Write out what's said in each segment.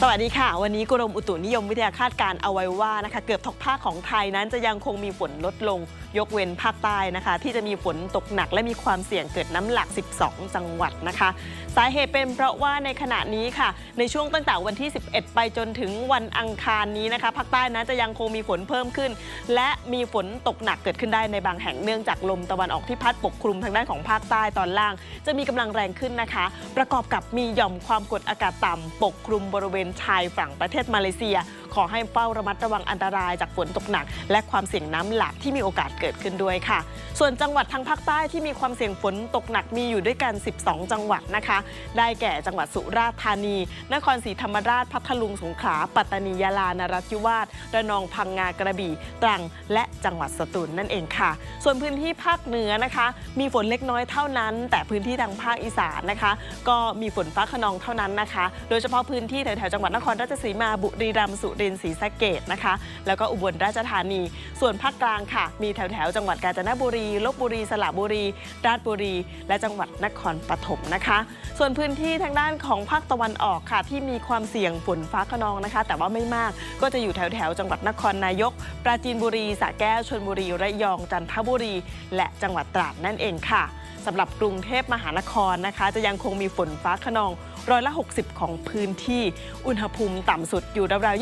สวัสดีค่ะ วันนี้กรมอุตุนิยมวิทยาคาดการเอาไว้ว่านะคะเกือบทุกภาคของไทยนั้นจะยังคงมีฝนลดลงยกเว้นภาคใต้นะคะ ที่จะมีฝนตกหนักและมีความเสี่ยงเกิดน้ำหลัก 12 จังหวัดนะคะ สาเหตุเป็นเพราะว่าในขณะนี้ค่ะ ในช่วงตั้งแต่วันที่ 11 ไปจนถึงวันอังคารนี้นะคะภาคใต้นั้นจะยังคงมีฝนเพิ่มขึ้น และมีฝนตกหนักเกิดขึ้นได้ในบางแห่งเนื่องจากลมตะวันออกที่พัดปกคลุมทางด้านของภาคใต้ตอนล่าง จะมีกำลังแรงขึ้นนะคะ ประกอบกับมีหย่อมความกดอากาศต่ำปกคลุมบริเวณชายฝั่งประเทศมาเลเซีย ขอให้เฝ้าระมัดระวังอันตรายจากฝนตกหนัก และความเสี่ยงน้ำหลากที่มีโอกาสเกิดขึ้นด้วยค่ะ ส่วนจังหวัดทางภาคใต้ที่มีความเสี่ยงฝนตกหนักมีอยู่ด้วยกัน 12 จังหวัดนะคะ ได้แก่จังหวัดสุราษฎร์ธานี นครศรีธรรมราช พัทลุง สงขลา ปัตตานียาลา นราธิวาส ระนอง พังงา กระบี่ ตรัง และจังหวัดสตูลนั่นเองค่ะ ส่วนพื้นที่ภาคเหนือนะคะ มีฝนเล็กน้อยเท่านั้น แต่พื้นที่ทางภาคอีสานนะคะ ก็มีฝนฟ้าขนองเท่านั้นนะคะ โดยเฉพาะพื้นที่แถวๆจังหวัดนครราชสีมาบุรีรัมย์สุรินทร์ศรีสะเกษนะคะ แล้วก็อุบลราชธานี ส่วนภาคกลางค่ะ มีแถวๆจังหวัดกาญจนบุรีลบบุรีสระบุรี ราชบุรี และจังหวัดนครปฐมนะคะ ส่วนพื้นที่ทางด้านของภาคตะวันออกค่ะ ที่มีความเสี่ยงฝนฟ้าขนองนะคะ แต่ว่าไม่มากก็จะอยู่แถวๆจังหวัดนครนายก ปราจีนบุรีสระแก้วชลบุรีระยองจันทบุรี และจังหวัดตราดนั่นเองค่ะสำหรับกรุงเทพมหานครนะคะ จะยังคงมีฝนฟ้าขนอง ร้อยละ 60 ของพื้นที่ อุณหภูมิต่ำสุดอยู่ราวๆ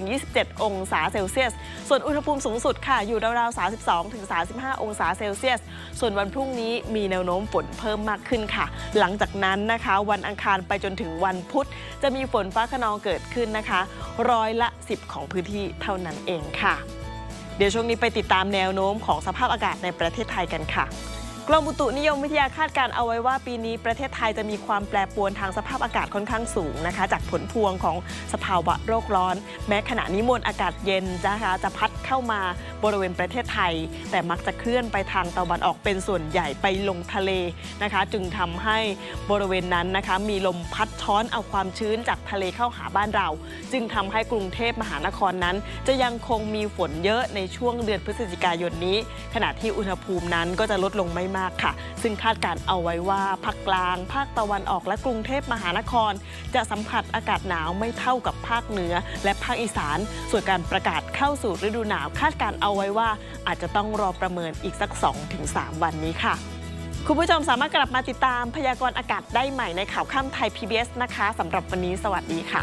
25-27 องศาเซลเซียส ส่วนอุณหภูมิสูงสุดค่ะ อยู่ราวๆ 32-35 องศาเซลเซียส ส่วนวันพรุ่งนี้มีแนวโน้มฝนเพิ่มมากขึ้นค่ะ หลังจากนั้นนะคะ วันอังคารไปจนถึงวันพุธ จะมีฝนฟ้าขนองเกิดขึ้นนะคะ ร้อยละ 10 ของพื้นที่เท่านั้นเองค่ะ เดี๋ยวช่วงนี้ไปติดตามแนวโน้มของสภาพอากาศในประเทศไทยกันค่ะ กรมอุตุนิยมวิทยาคาดการเอาไว้ว่าปีนี้ประเทศไทยจะมีความแปรปรวนทางสภาพอากาศค่อนข้างสูงนะคะ จากผลพวงของสภาวะโรคร้อน แม้ขณะนี้มวลอากาศเย็นนะคะจะพัดเข้ามาบริเวณประเทศไทย แต่มักจะเคลื่อนไปทางตะวันออกเป็นส่วนใหญ่ไปลงทะเลนะคะ จึงทำให้บริเวณนั้นนะคะ มีลมพัดช้อนเอาความชื้นจากทะเลเข้าหาบ้านเรา จึงทำให้กรุงเทพมหานครนั้น จะยังคงมีฝนเยอะในช่วงเดือนพฤศจิกายนนี้ ขณะที่อุณหภูมินั้นก็จะลดลงไม่มากค่ะ ซึ่งคาดการเอาไว้ว่าภาคกลาง ภาคตะวันออกและกรุงเทพมหานคร จะสัมผัสอากาศหนาวไม่เท่ากับภาคเหนือ และภาคอีสาน ส่วนการประกาศเข้าสู่ฤดูหนาวคาดการณ์เอาไว้ว่าอาจจะต้องรอประเมินอีกสัก 2-3 วันนี้ค่ะ คุณผู้ชมสามารถกลับมาติดตามพยากรณ์อากาศได้ใหม่ในข่าวข้ามไทย PBS นะคะสำหรับวันนี้สวัสดีค่ะ